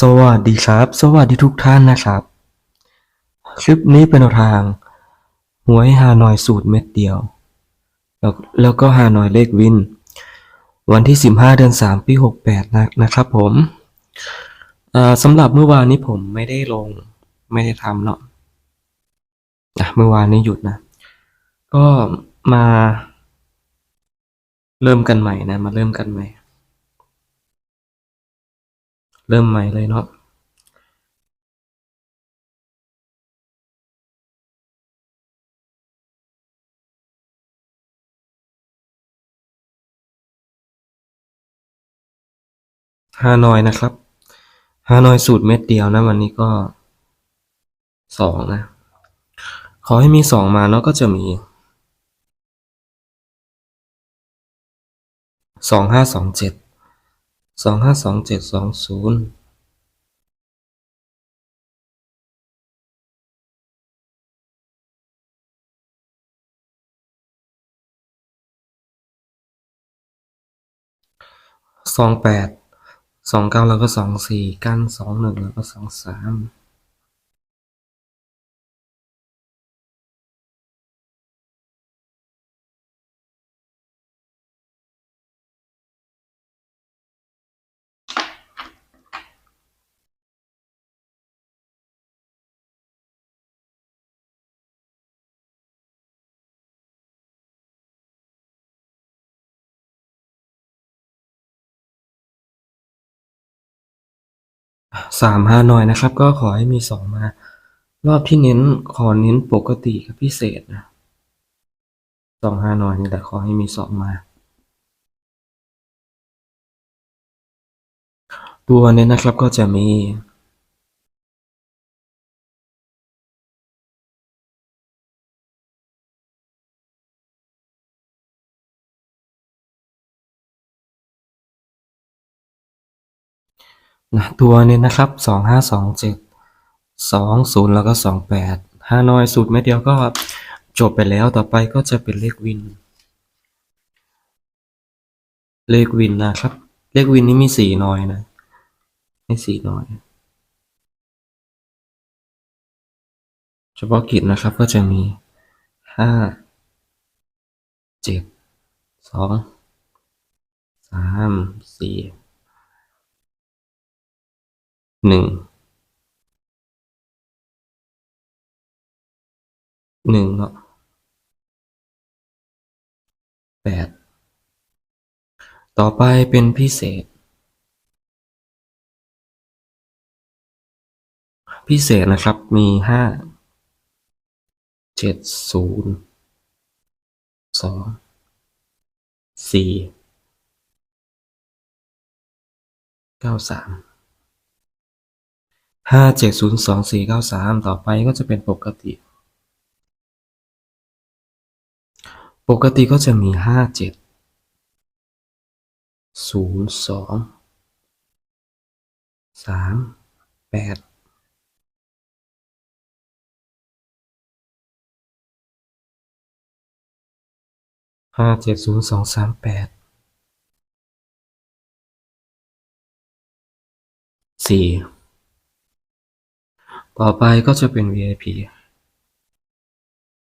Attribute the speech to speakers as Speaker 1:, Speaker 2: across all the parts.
Speaker 1: สวัสดีครับ สวัสดีทุกท่านนะครับ คลิปนี้เป็นแนวทางหวยฮานอยสูตรเม็ดเดียว แล้วแล้วก็ฮานอยเลขวิน วันที่ 15 เดือน 3 ปี 68 นะนะครับผมสำหรับเมื่อวานนี้ผมไม่ได้ลงไม่ได้ทำเนาะนะเมื่อวานนี้หยุดนะ ก็มาเริ่มกันใหม่นะ มาเริ่มกันใหม่ เริ่มใหม่เลยเนาะฮานอยนะครับ ฮานอยสูตรเม็ดเดียวนะ วันนี้ก็สองนะ ขอให้มีสองมาเนาะก็จะมีสองห้าสองเจ็ด สองห้าสองเจ็ดสองศูนย์สองแปดสองเก้าแล้วก็สองสี่กั้นสองหนึ่งแล้วก็สองสาม สามฮานอยนะครับ ก็ขอให้มีสองมา รอบที่เน้นขอเน้นปกติกับพิเศษนะสองฮานอยนี่แหละขอให้มีสองมา ตัวเน้นนะครับก็จะมี นะตัวนี้นะครับสองห้าสองเจ็ดสองศูนย์แล้วก็สองแปดฮานอยสูตรเม็ดเดียวก็จบไปแล้วต่อไปก็จะเป็นเลขวิน เลขวินนะครับ เลขวินนี้มีสี่หน่อยนะมีสี่หน่อย เฉพาะกิจนะครับก็จะมีห้าเจ็ดสองสามสี่ หนึ่งหนึ่งเนาะแปดต่อไปเป็นพิเศษ พิเศษนะครับมีห้าเจ็ดศูนย์สองสี่เก้าสาม ห้าเจ็ดศูนย์สองสี่เก้าสามต่อไปก็จะเป็นปกติ ปกติก็จะมีห้าเจ็ดศูนย์สองสามแปดห้าเจ็ดศูนย์สองสามแปดสี่ ต่อไปก็จะเป็น VIP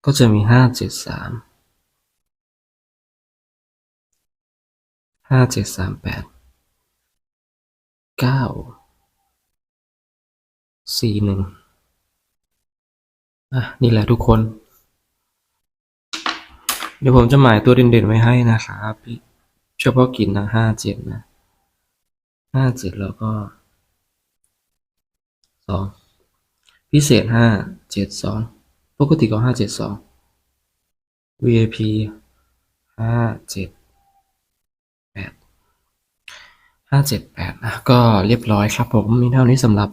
Speaker 1: ก็จะมีห้าเจ็ดสามห้าเจ็ดสามแปดเก้าสี่หนึ่งอะนี่แหละทุกคน เดี๋ยวผมจะหมายตัวเด่นๆไว้ให้นะครับเฉพาะกินนะห้าเจ็ดนะห้าเจ็ดแล้วก็สอง พิเศษห้าเจ็ดสองปกติก็ห้าเจ็ดสอง VIP ห้าเจ็ดแปดห้าเจ็ดแปดนะก็เรียบร้อยครับผมมีเท่านี้สำหรับ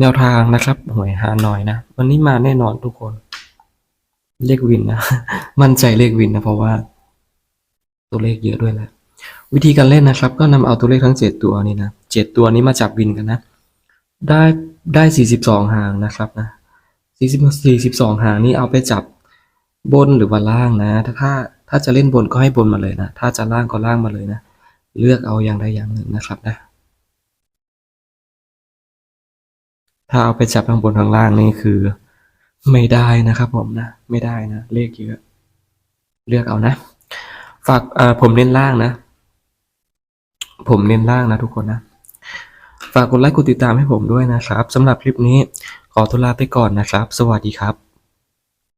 Speaker 1: แนวทางนะครับหวยฮานอยนะ วันนี้มาแน่นอนทุกคน เลขวินนะ มั่นใจเลขวินนะเพราะว่า ตัวเลขเยอะด้วยแหละวิธีการเล่นนะครับ ก็นำเอาตัวเลขทั้งเจ็ดตัวนี้นะเจ็ดตัวนี้มาจับวินกันนะ ได้ ได้สี่สิบสองหางนะครับนะสี่สิบสี่สิบสองหางนี้เอาไปจับบนหรือว่าล่างนะ ถ้าถ้าถ้าจะเล่นบนก็ให้บนมาเลยนะ ถ้าจะล่างก็ล่างมาเลยนะ เลือกเอาอย่างใดอย่างหนึ่งนะครับนะ ถ้าเอาไปจับข้างบนข้างล่างนี่คือไม่ได้นะครับผมนะ ไม่ได้นะ เลขเยอะ เลือกเอานะ ฝากผมเน้นล่างนะ ผมเน้นล่างนะทุกคนนะ ฝากกดไลค์กดติดตามให้ผมด้วยนะครับสำหรับคลิปนี้ขอตัวลาไปก่อนนะครับ สวัสดีครับ